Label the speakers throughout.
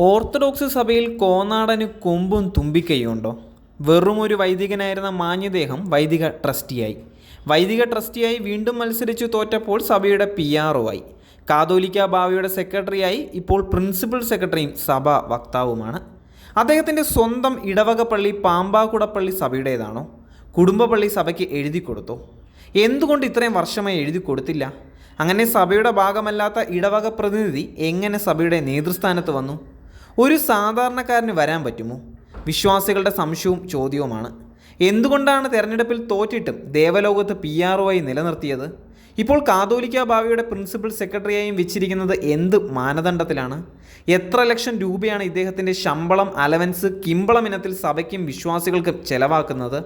Speaker 1: Orthodox സഭയിൽ കോനാടന് കൊമ്പും തുമ്പിക്കൈയുണ്ടോ? വെറും ഒരു വൈദികനായിരുന്ന മാന്യദേഹം വൈദിക ട്രസ്റ്റിയായി. വൈദിക ട്രസ്റ്റിയായി വീണ്ടും മത്സരിച്ചു തോറ്റപ്പോൾ സഭയുടെ പി ആയി. കാതോലിക്ക ബാവയുടെ സെക്രട്ടറിയായി ഇപ്പോൾ പ്രിൻസിപ്പൽ സെക്രട്ടറിയും സഭ വക്താവുമാണ്. അദ്ദേഹത്തിന്റെ സ്വന്തം ഇടവക പള്ളി പാമ്പാക്കുടപ്പള്ളി സഭയുടേതാണോ? കുടുംബ പള്ളി സഭയ്ക്ക് എഴുതി കൊടുത്തു? എന്തുകൊണ്ട് ഇത്രയും വർഷമായി എഴുതി കൊടുത്തില്ല? അങ്ങനെ സഭയുടെ ഭാഗമല്ലാത്ത ഇടവക പ്രതിനിധി എങ്ങനെ സഭയുടെ നേതൃസ്ഥാനത്ത് വന്നു? ഒരു സാധാരണക്കാരന് വരാൻ പറ്റുമോ? വിശ്വാസികളുടെ സംശയവും ചോദ്യവുമാണ്. എന്തുകൊണ്ടാണ് തെരഞ്ഞെടുപ്പിൽ തോറ്റിട്ടും ദേവലോകത്ത് പി ആർ ഒ നിലനിർത്തിയത്? ഇപ്പോൾ കാതോലിക്ക ഭാവിയുടെ പ്രിൻസിപ്പൽ സെക്രട്ടറിയായും വെച്ചിരിക്കുന്നത് എന്ത് മാനദണ്ഡത്തിലാണ്? എത്ര ലക്ഷം രൂപയാണ് ഇദ്ദേഹത്തിന്റെ ശമ്പളം അലവൻസ് കിമ്പളം ഇനത്തിൽ സഭയ്ക്കും വിശ്വാസികൾക്കും ചെലവാക്കുന്നത്?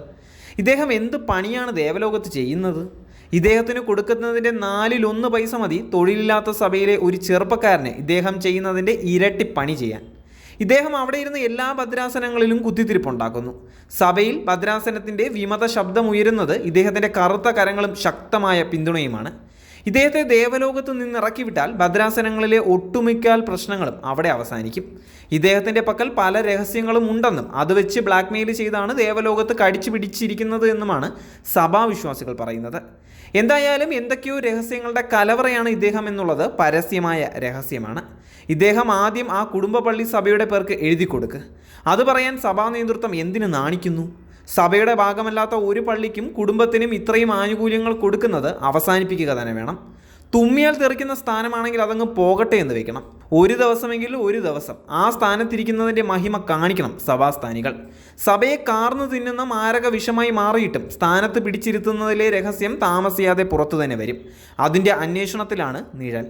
Speaker 1: ഇദ്ദേഹം എന്ത് പണിയാണ് ദേവലോകത്ത് ചെയ്യുന്നത്? ഇദ്ദേഹത്തിന് കൊടുക്കുന്നതിന്റെ നാലിലൊന്ന് പൈസ മതി. തൊഴിലില്ലാത്ത സഭയിലെ ഒരു ചെറുപ്പക്കാരന് ഇദ്ദേഹം ചെയ്യുന്നതിന്റെ ഇരട്ടി പണി ചെയ്യാൻ. ഇദ്ദേഹം അവിടെ ഇരുന്ന് എല്ലാ ഭദ്രാസനങ്ങളിലും കുത്തിത്തിരിപ്പുണ്ടാക്കുന്നു. സഭയിൽ ഭദ്രാസനത്തിന്റെ വിമത ശബ്ദമുയരുന്നത് ഇദ്ദേഹത്തിന്റെ കറുത്ത കരങ്ങളും ശക്തമായ പിന്തുണയുമാണ്. ഇദ്ദേഹത്തെ ദേവലോകത്ത് നിന്ന് ഇറക്കിവിട്ടാൽ ഭദ്രാസനങ്ങളിലെ ഒട്ടുമിക്കാൽ പ്രശ്നങ്ങളും അവിടെ അവസാനിക്കും. ഇദ്ദേഹത്തിന്റെ പക്കൽ പല രഹസ്യങ്ങളും ഉണ്ടെന്നും അത് വെച്ച് ബ്ലാക്ക്മെയിൽ ചെയ്താണ് ദേവലോകത്ത് കടിച്ചു പിടിച്ചിരിക്കുന്നത് എന്നുമാണ് സഭാവിശ്വാസികൾ പറയുന്നത്. എന്തായാലും എന്തൊക്കെയോ രഹസ്യങ്ങളുടെ കലവറയാണ് ഇദ്ദേഹം എന്നുള്ളത് പരസ്യമായ രഹസ്യമാണ്. ഇദ്ദേഹം ആദ്യം ആ കുടുംബ പള്ളി സഭയുടെ പേർക്ക് എഴുതി കൊടുക്ക് അത് പറയാൻ സഭാ നേതൃത്വം എന്തിനു നാണിക്കുന്നു? സഭയുടെ ഭാഗമല്ലാത്ത ഒരു പള്ളിക്കും കുടുംബത്തിനും ഇത്രയും ആനുകൂല്യങ്ങൾ കൊടുക്കുന്നത് അവസാനിപ്പിക്കുക തന്നെ വേണം. തുമ്മിയാൽ തെറിക്കുന്ന സ്ഥാനമാണെങ്കിൽ അതങ്ങ് പോകട്ടെ എന്ന് വെക്കണം. ഒരു ദിവസമെങ്കിലും ഒരു ദിവസം ആ സ്ഥാനത്തിരിക്കുന്നതിന്റെ മഹിമ കാണിക്കണം സഭാസ്ഥാനികൾ. സഭയെ കാർന്നു തിന്നുന്ന മാരക വിഷമായി മാറിയിട്ടും സ്ഥാനത്ത് പിടിച്ചിരുത്തുന്നതിലെ രഹസ്യം താമസിയാതെ പുറത്തു തന്നെ വരും. അതിന്റെ അന്വേഷണത്തിലാണ് നിഴൽ.